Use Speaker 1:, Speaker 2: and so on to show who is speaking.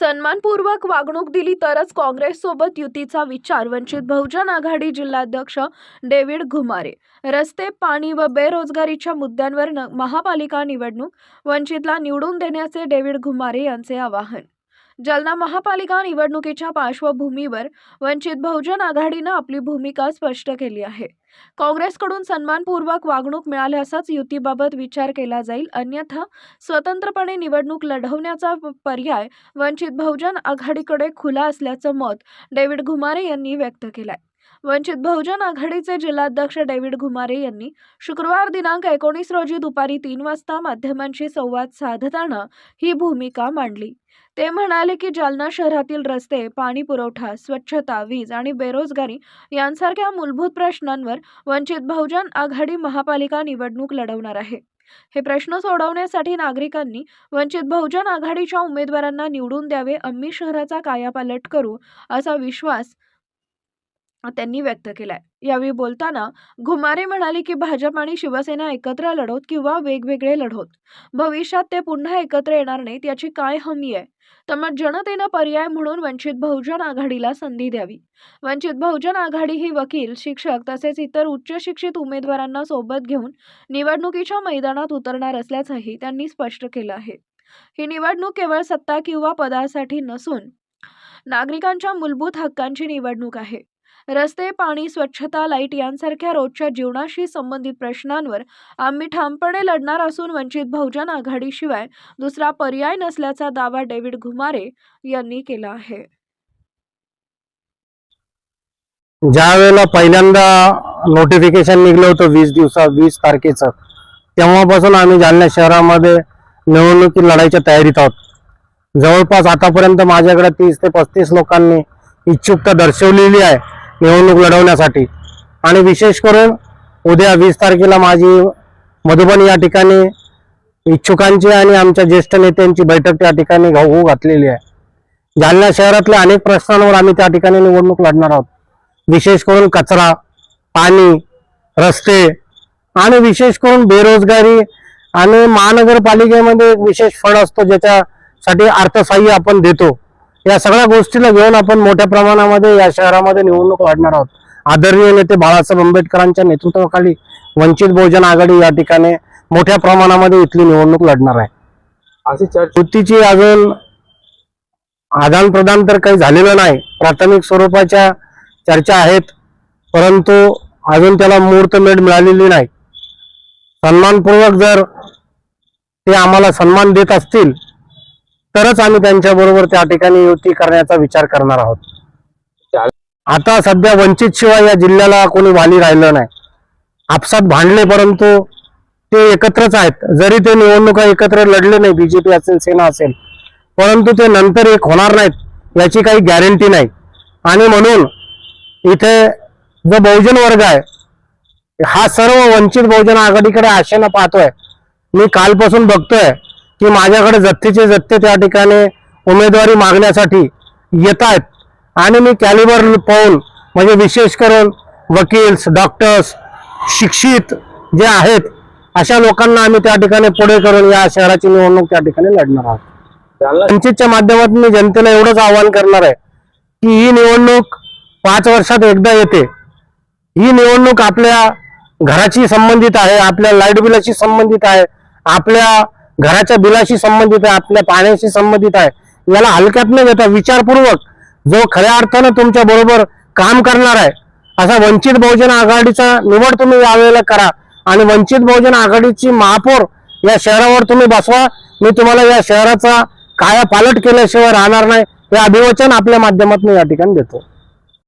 Speaker 1: सन्मानपूर्वक वागणूक दिली तरच काँग्रेससोबत युतीचा विचार वंचित बहुजन आघाडी जिल्हाध्यक्ष डेव्हिड घुमारे. रस्ते पाणी व बेरोजगारीच्या मुद्द्यांवर न- महापालिका निवडणूक वंचितला निवडून देण्याचे डेव्हिड घुमारे यांचे आवाहन. जालना महापालिका निवडणुकीच्या पार्श्वभूमीवर वंचित बहुजन आघाडीनं आपली भूमिका स्पष्ट केली आहे. काँग्रेसकडून सन्मानपूर्वक वागणूक मिळाल्यासच युतीबाबत विचार केला जाईल अन्यथा स्वतंत्रपणे निवडणूक लढवण्याचा पर्याय वंचित बहुजन आघाडीकडे खुला असल्याचं मत डेव्हिड घुमारे यांनी व्यक्त केलं आहे वंचित बहुजन आघाडीचे जिल्हाध्यक्ष डेव्हिड घुमारे यांनी शुक्रवार दिनांक एकोणीस रोजी दुपारी तीन वाजता माध्यमांशी संवाद साधताना ही भूमिका मांडली. ते म्हणाले की जालना शहरातील रस्ते पाणी पुरवठा स्वच्छता वीज आणि बेरोजगारी यांसारख्या मूलभूत प्रश्नांवर वंचित बहुजन आघाडी महापालिका निवडणूक लढवणार आहे. हे प्रश्न सोडवण्यासाठी नागरिकांनी वंचित बहुजन आघाडीच्या उमेदवारांना निवडून द्यावे आम्ही शहराचा कायापालट करू असा विश्वास त्यांनी व्यक्त केलाय. यावेळी बोलताना घुमारे म्हणाले की भाजप आणि शिवसेना एकत्र लढोत किंवा वेगवेगळे लढोत. भविष्यात ते पुन्हा एकत्र येणार नाहीत याची काय हमी आहे? त्यामुळे जनतेनं पर्याय म्हणून वंचित बहुजन आघाडीला संधी द्यावी. वंचित बहुजन आघाडी ही वकील शिक्षक तसेच इतर उच्च शिक्षित उमेदवारांना सोबत घेऊन निवडणुकीच्या मैदानात उतरणार असल्याचंही त्यांनी स्पष्ट केलं आहे. ही निवडणूक केवळ सत्ता किंवा पदासाठी नसून नागरिकांच्या मूलभूत हक्कांची निवडणूक आहे. रस्ते पाणी स्वच्छता लाइट यांसारख्या रोजच्या जीवनाशी संबंधित प्रश्नांवर आम्ही ठामपणे लढणार असून वंचित बहुजन आघाडीशिवाय दुसरा पर्याय नसल्याचा दावा डेव्हिड घुमारे यांनी केला आहे.
Speaker 2: ज्या वेळेला पहिल्यांदा नोटिफिकेशन निघलं होतं वीस दिवसा वीस तारखेचं तेव्हापासून आम्ही जालना शहरामध्ये निवडणुकी लढायच्या तयारीत आहोत. जवळपास आतापर्यंत माझ्याकडे तीस ते पस्तीस लोकांनी इच्छुकता दर्शवलेली आहे. निवडणूक लढवण्यासाठी. आणि विशेष करून उद्या वीस तारखेला माझी मधुबन या ठिकाणी इच्छुकांची आणि आमच्या ज्येष्ठ नेत्यांची बैठक त्या ठिकाणी होऊ घातलेली आहे. जालना शहरातल्या अनेक प्रश्नांवर आम्ही त्या ठिकाणी निवडणूक लढणार आहोत. विशेष करून कचरा पाणी रस्ते आणि विशेष करून बेरोजगारी आणि महानगरपालिकेमध्ये एक विशेष फळ असतो ज्याच्यासाठी अर्थसहाय्य आपण देतो. या सगळ्या गोष्टीला घेऊन आपण मोठ्या प्रमाणामध्ये या शहरामध्ये निवडणूक लढणार आहोत. आदरणीय नेते बाळासाहेब आंबेडकरांच्या नेतृत्वाखाली वंचित बहुजन आघाडी या ठिकाणी मोठ्या प्रमाणामध्ये इथली निवडणूक लढणार आहे.
Speaker 3: अशी चर्चा
Speaker 2: युतीची अजून आदान प्रदान तर काही झालेलं नाही. प्राथमिक स्वरूपाच्या चर्चा आहेत परंतु अजून त्याला मुहूर्तमेढ मिळालेली नाही. सन्मानपूर्वक जर ते आम्हाला सन्मान देत असतील तरच आम्ही त्यांच्याबरोबर त्या ठिकाणी युती करण्याचा विचार करणार आहोत. आता सध्या वंचित शिवाय या जिल्ह्याला कोणी वाली राहिलं नाही. आपसात भांडले परंतु ते एकत्रच आहेत. जरी ते निवडणुका एकत्र लढले नाही बीजेपी असेल सेना असेल परंतु ते नंतर एक होणार नाहीत याची काही गॅरंटी नाही. आणि म्हणून इथे जो बहुजन वर्ग आहे हा सर्व वंचित बहुजन आघाडीकडे आशेनं पाहतोय. मी कालपासून बघतोय की माझ्याकडे जत्थेचे जत्थे त्या ठिकाणी उमेदवारी मागण्यासाठी येत आहेत आणि मी कॅलिबर पाहून म्हणजे विशेष करून वकील्स डॉक्टर्स शिक्षित जे आहेत अशा लोकांना आम्ही त्या ठिकाणी पुढे करून या शहराची निवडणूक त्या ठिकाणी लढणार आहोत. वंचितच्या माध्यमातून मी जनतेला एवढंच आवाहन करणार आहे की ही निवडणूक पाच वर्षात एकदा येते. ही निवडणूक आपल्या घराची संबंधित आहे आपल्या लाइट बिलाशी संबंधित आहे आपल्या घराच्या बिलाशी संबंधित आहे आपल्या पाण्याशी संबंधित आहे. याला हलक्यात न घेता विचारपूर्वक जो खऱ्या अर्थानं तुमच्या बरोबर काम करणार आहे असा वंचित बहुजन आघाडीचा निवड तुम्ही यावेळेला करा. आणि वंचित बहुजन आघाडीची महापौर या शहरावर तुम्ही बसवा. मी तुम्हाला या शहराचा काया पालट केल्याशिवाय राहणार नाही. हे अभिवचन आपल्या माध्यमातून या ठिकाणी देतो.